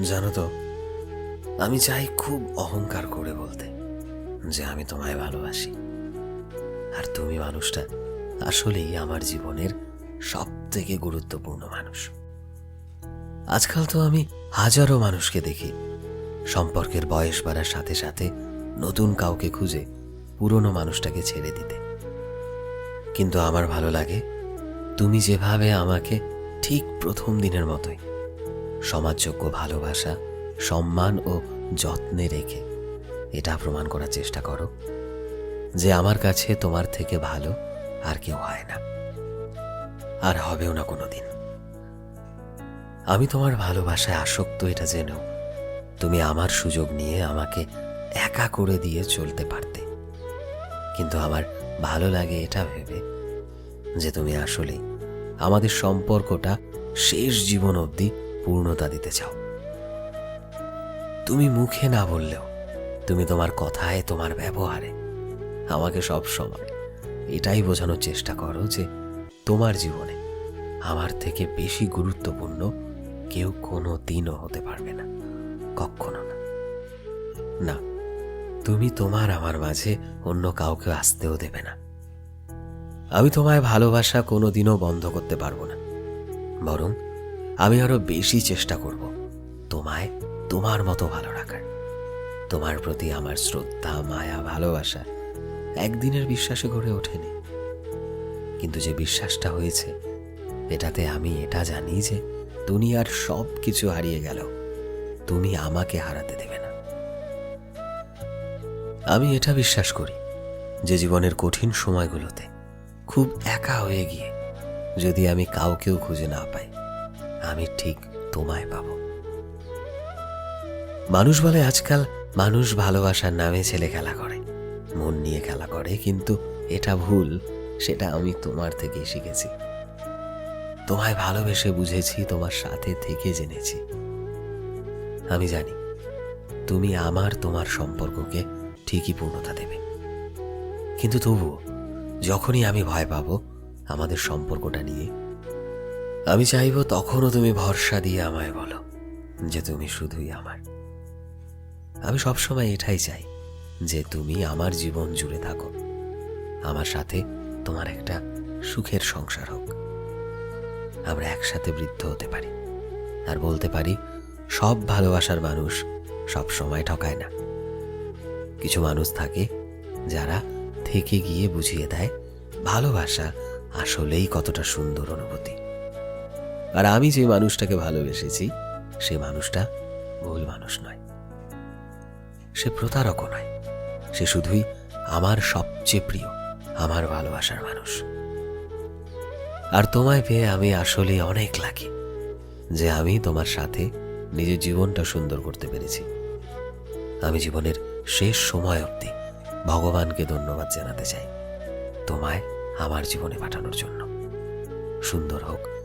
জানো তো, আমি চাই খুব অহংকার করে বলতে যে আমি তোমায় ভালোবাসি। আর তুমি মানুষটা আসলেই আমার জীবনের সব থেকে গুরুত্বপূর্ণ মানুষ। আজকাল তো আমি হাজারো মানুষকে দেখি সম্পর্কের বয়স বাড়ার সাথে সাথে নতুন কাউকে খুঁজে পুরনো মানুষটাকে ছেড়ে দিতে। কিন্তু আমার ভালো লাগে তুমি যেভাবে আমাকে ঠিক প্রথম দিনের মতোই সমাজযোগ্য ভালোবাসা, সম্মান ও যত্নে রেখে। এটা প্রমাণ করার চেষ্টা করো যে আমার কাছে তোমার থেকে ভালো আর কেউ হয় না। আর হবেও না কোনোদিন। আমি তোমার ভালোবাসায় আসক্ত, এটা জেনেও। তুমি আমার সুযোগ নিয়ে আমাকে একা করে দিয়ে চলতে পারতে। কিন্তু আমার ভালো লাগে এটা ভেবে যে তুমি আসলেই আমাদের সম্পর্কটা শেষ জীবন অবধি পূর্ণতা দিতে চাও। তুমি মুখে না বললেও তুমি তোমার কথায়, তোমার ব্যবহারে আমাকে সব সময় এটাই বোঝানোর চেষ্টা করো যে তোমার জীবনে আমার থেকে বেশি গুরুত্বপূর্ণ কেউ কোনো দিনও হতে পারবে না, কখনো না। না, তুমি তোমার আমার মাঝে অন্য কাউকে আসতেও দেবে না। আমি তোমায় ভালোবাসা কোনোদিনও বন্ধ করতে পারব না। বরং আমি আরও বেশি চেষ্টা করব। তোমায় তোমার মতো ভালো রাখার। তোমার প্রতি আমার শ্রদ্ধা, মায়া, ভালোবাসা একদিনের বিশ্বাসে গড়ে ওঠেনি। কিন্তু যে বিশ্বাসটা হয়েছে, এটাতে আমি এটা জানি যে দুনিয়ার সব কিছু হারিয়ে গেল। তুমি আমাকে হারাতে দেবে না। আমি এটা বিশ্বাস করি যে জীবনের কঠিন সময়গুলোতে খুব একা হয়ে গিয়ে যদি আমি কাউকেও খুঁজে না পাই আমি ঠিক তোমায় পাব। মানুষ বলে আজকাল মানুষ ভালোবাসার নামে ছেলে খেলা করে, মন নিয়ে খেলা করে, কিন্তু এটা ভুল, সেটা আমি তোমার থেকে শিখেছি। তোমায় ভালোবেসে বুঝেছি, তোমার সাথে থেকে জেনেছি। আমি জানি, তুমি আমার, তোমার সম্পর্ককে ঠিকই পূর্ণতা দেবে। কিন্তু তবুও, যখনই আমি ভয় পাবো, আমাদের সম্পর্কটা নিয়ে আমি চাইব তখনও তুমি ভরসা দিয়ে আমায় বলো যে তুমি শুধুই আমার। আমি সবসময় এটাই চাই যে তুমি আমার জীবন জুড়ে থাকো। আমার সাথে তোমার একটা সুখের সংসার হোক। আমরা একসাথে বৃদ্ধ হতে পারি। আর বলতে পারি, সব ভালোবাসার মানুষ সব সময় ঠকায় না। কিছু মানুষ থাকে যারা থেকে গিয়ে বুঝিয়ে দেয়, ভালোবাসা আসলেই কতটা সুন্দর অনুভূতি। আর আমি যে মানুষটাকে ভালোবেসেছি, সে মানুষটা ভুল মানুষ নয়। সে প্রতারকও নয়। সে শুধুই আমার সবচেয়ে প্রিয়, আমার ভালোবাসার মানুষ। আর তোমায় পেয়ে আমি আসলে অনেক লাকি যে আমি তোমার সাথে নিজের জীবনটা সুন্দর করতে পেরেছি। আমি জীবনের শেষ সময় অবধি ভগবানকে ধন্যবাদ জানাতে চাই, তোমায় আমার জীবনে পাঠানোর জন্য। সুন্দর হোক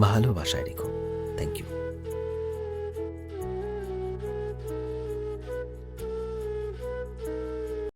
ভালোবাসায় রেখো। Thank you